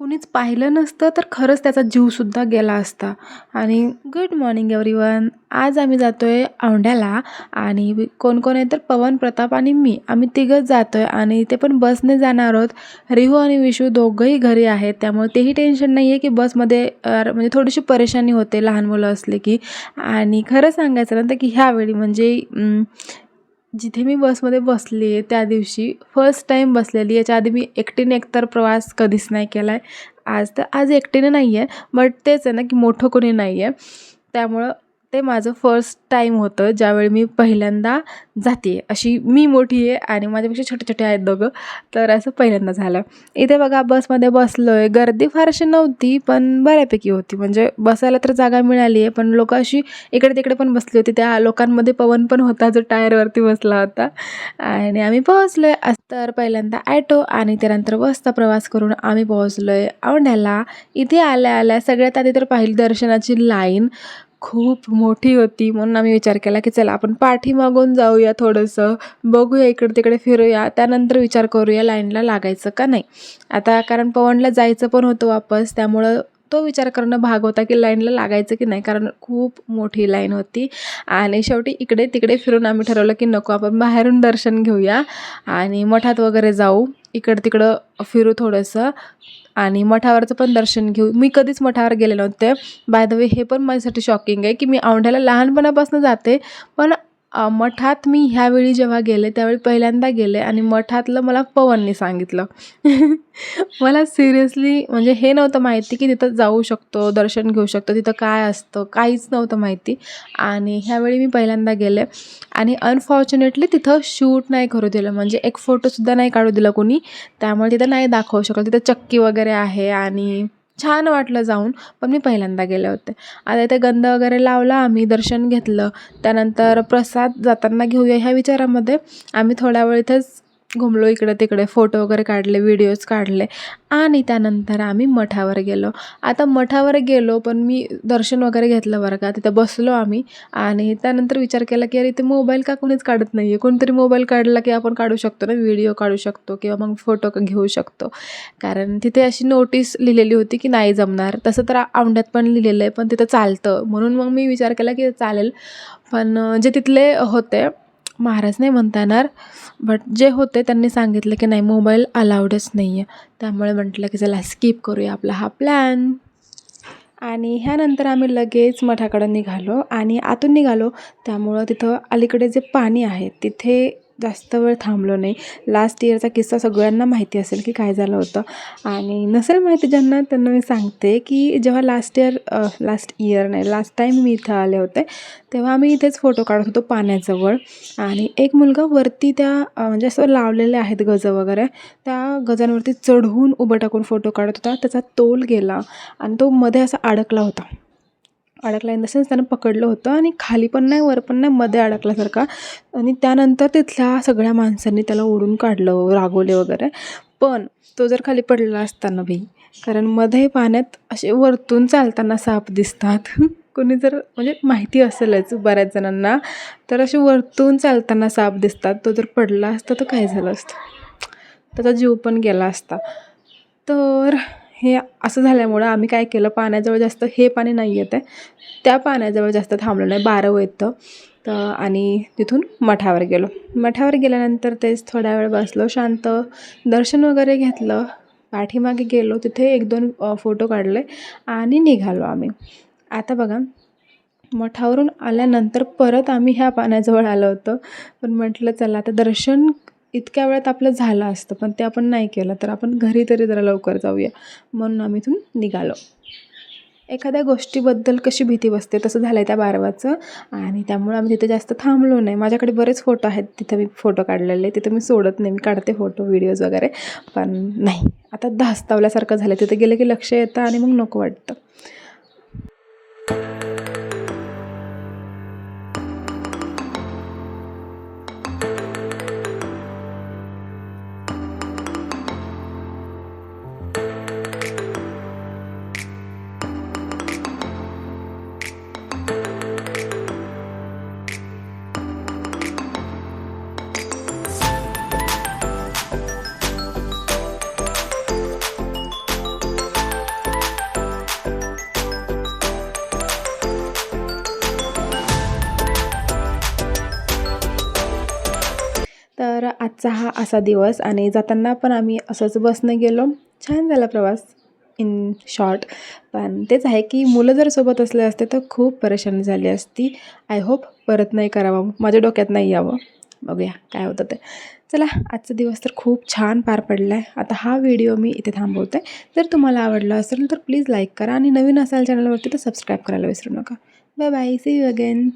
कुणीच पाहिलं नसतं तर खरंच त्याचा जीवसुद्धा गेला असता. आणि गुड मॉर्निंग एव्हरीवन आज आम्ही जातो आहे औंढ्याला आणि कोण कोण आहे तर पवन प्रताप आणि मी. आम्ही तिघंच जातो आहे आणि ते पण बसने जाणार आहोत. रिहू आणि विशू दोघंही घरी आहेत त्यामुळे तेही टेन्शन नाही आहे की बसमध्ये म्हणजे थोडीशी परेशानी होते लहान मुलं असले की. आणि खरं सांगायचं ना तर की ह्यावेळी म्हणजे जिथे मी बसमध्ये बसली आहे त्या दिवशी फर्स्ट टाईम बसलेली याच्या आधी मी एकटीने एकतर प्रवास कधीच नाही केला आहे आज तर आज एकटीने नाही आहे बट तेच आहे ना की मोठं कोणी नाही आहे त्यामुळं ते माझं फर्स्ट टाईम होतं ज्यावेळी मी पहिल्यांदा जाते. आहे अशी मी मोठी आहे आणि माझ्यापेक्षा छोटे छोटे आहेत दोघं तर असं पहिल्यांदा झालं. इथे बघा बसमध्ये बसलो आहे गर्दी फारशी नव्हती पण बऱ्यापैकी होती. म्हणजे बसायला तर जागा मिळाली आहे पण लोक अशी इकडे तिकडे पण बसली होती. त्या लोकांमध्ये पवन पण होता जो टायरवरती बसला होता. आणि आम्ही पोहोचलो आहे तर पहिल्यांदा ॲटो आणि त्यानंतर बसचा प्रवास करून आम्ही पोहोचलो आहे औंढ्याला. इथे आल्या आल्या सगळ्यात आधी तर पाहिली दर्शनाची लाईन. खूप मोठी होती म्हणून आम्ही विचार केला की चला आपण पाठीमागून जाऊया थोडंसं. बघूया इकडे तिकडे फिरूया. त्यानंतर विचार करूया लाईनला लागायचं का नाही. आता कारण पवनला जायचं पण होतं वापस त्यामुळं तो विचार करणं भाग होता की लाईनला लागायचं की नाही कारण खूप मोठी लाईन होती. आणि शेवटी इकडे तिकडे फिरून आम्ही ठरवलं की नको आपण बाहेरून दर्शन घेऊया आणि मठात वगैरे जाऊ. इकडं तिकडं फिरू थोडंसं आणि मठावरचं पण दर्शन घेऊ. मी कधीच मठावर गेले नव्हते. बाय द वे हे पण माझ्यासाठी शॉकिंग आहे की मी औंढ्याला लहानपणापासून जाते पण मठात मी ह्यावेळी जेव्हा गेले त्यावेळी पहिल्यांदा गेले आणि मठातलं मला पवनने सांगितलं. मला सिरियसली म्हणजे हे नव्हतं माहिती की तिथं जाऊ शकतो दर्शन घेऊ शकतो तिथं काय असतं काहीच नव्हतं माहिती. आणि ह्यावेळी मी पहिल्यांदा गेले आणि अनफॉर्च्युनेटली तिथं शूट नाही करू दिलं. म्हणजे एक फोटोसुद्धा नाही काढू दिलं कोणी. त्यामुळे तिथं नाही दाखवू शकलं तिथं चक्की वगैरे आहे आणि छान वाटलं जाऊन. पण मी पहिल्यांदा गेले होते. आता इथे गंध वगैरे लावला आम्ही दर्शन घेतलं. त्यानंतर प्रसाद जाताना घेऊया ह्या विचारामध्ये. आम्ही थोड्या वेळ इथेच घुमलो इकडे तिकडे फोटो वगैरे काढले व्हिडिओज काढले आणि त्यानंतर आम्ही मठावर गेलो. आता मठावर गेलो पण मी दर्शन वगैरे घेतलं बरं का तिथं बसलो आम्ही आणि त्यानंतर विचार केला की अरे ते मोबाईल का कोणीच काढत नाही आहे कोणतरी मोबाईल काढला की आपण काढू शकतो ना? व्हिडिओ काढू शकतो किंवा मग फोटो घेऊ शकतो. कारण तिथे अशी नोटीस लिहिलेली होती की नाही जमणार. तसं तर औंढ्यात पण लिहिलेलं आहे पण तिथं चालतं. म्हणून मग मी विचार केला की चालेल. पण जे तिथले होते महाराज नाही म्हणता येणार बट जे होते त्यांनी सांगितलं की नाही मोबाईल अलाउडच नाही आहे त्यामुळे म्हटलं की चला स्किप करूया आपला हा प्लॅन आणि ह्यानंतर आम्ही लगेच मठाकडं निघालो आणि आतून निघालो. त्यामुळं तिथं अलीकडे जे पाणी आहे तिथे जास्त वेळ थांबलो नाही. लास्ट इयरचा किस्सा सगळ्यांना माहिती असेल की काय झालं होतं. आणि नसेल माहिती ज्यांना त्यांना मी सांगते की जेव्हा लास्ट इयर लास्ट इयर नाही लास्ट टाईम मी इथं आले होते तेव्हा आम्ही इथेच फोटो काढत होतो पाण्याजवळ. आणि एक मुलगा वरती त्या म्हणजे असं लावलेले आहेत गज वगैरे त्या गजांवरती चढवून उभं टाकून फोटो काढत होता. त्याचा तोल गेला आणि तो मध्ये असा अडकला होता. अडकला इन द सेन्स त्यानं पकडलं होतं आणि खाली पण नाही वर पण नाही मध्ये अडकल्यासारखा. आणि त्यानंतर तिथल्या सगळ्या माणसांनी त्याला ओढून काढलं रागवले वगैरे. पण तो जर खाली पडला असताना भाई कारण मध्ये पाण्यात असे वरतून चालताना साप दिसतात. कोणी जर म्हणजे माहिती असेलच बऱ्याच जणांना. तर असे वरतून चालताना साप दिसतात. तो जर पडला असता तर काय झालं असतं? त्याचा जीव पण गेला असता. तर हे असं झाल्यामुळं आम्ही काय केलं पाण्याजवळ जास्त हे पाणी नाही येत आहे त्या पाण्याजवळ जास्त थांबलो नाही बारव येतं तर आणि तिथून मठावर गेलो. मठावर गेल्यानंतर तेच थोड्या वेळ बसलो शांत दर्शन वगैरे घेतलं. पाठीमागे गेलो तिथे एक दोन फोटो काढले आणि निघालो आम्ही. आता बघा मठावरून आल्यानंतर परत आम्ही ह्या पाण्याजवळ आलो होतो. पण म्हटलं चला आता दर्शन इतक्या वेळात आपलं झालं असतं पण ते आपण नाही केलं तर आपण घरी तरी जरा लवकर जाऊया. म्हणून आम्ही इथून निघालो. एखाद्या गोष्टीबद्दल कशी भीती बसते तसं झालं आहे त्या बारवाचं. आणि त्यामुळे आम्ही तिथे जास्त थांबलो नाही. माझ्याकडे बरेच फोटो आहेत तिथं मी फोटो काढलेले तिथं मी सोडत नाही. मी काढते फोटो व्हिडिओज वगैरे पण नाही. आता धास्तावल्यासारखं झालं तिथे गेलं की लक्ष येतं आणि मग नको वाटतं. तर आजचा हा असा दिवस आणि जाताना पण आम्ही असंच बसनं गेलो. छान झाला प्रवास इन शॉर्ट. पण तेच आहे की मुलं जर सोबत असले असते तर खूप परेशानी झाली असती. आय होप परत नाही करावं. माझ्या डोक्यात नाही यावं. बघूया काय होतं ते. चला आजचा दिवस तर खूप छान पार पडला आहे आता हा व्हिडिओ मी इथे थांबवते. जर तुम्हाला आवडला असेल तर प्लीज लाईक करा आणि नवीन असाल चॅनलवरती तर सबस्क्राईब करायला विसरू नका. Bye bye. See you again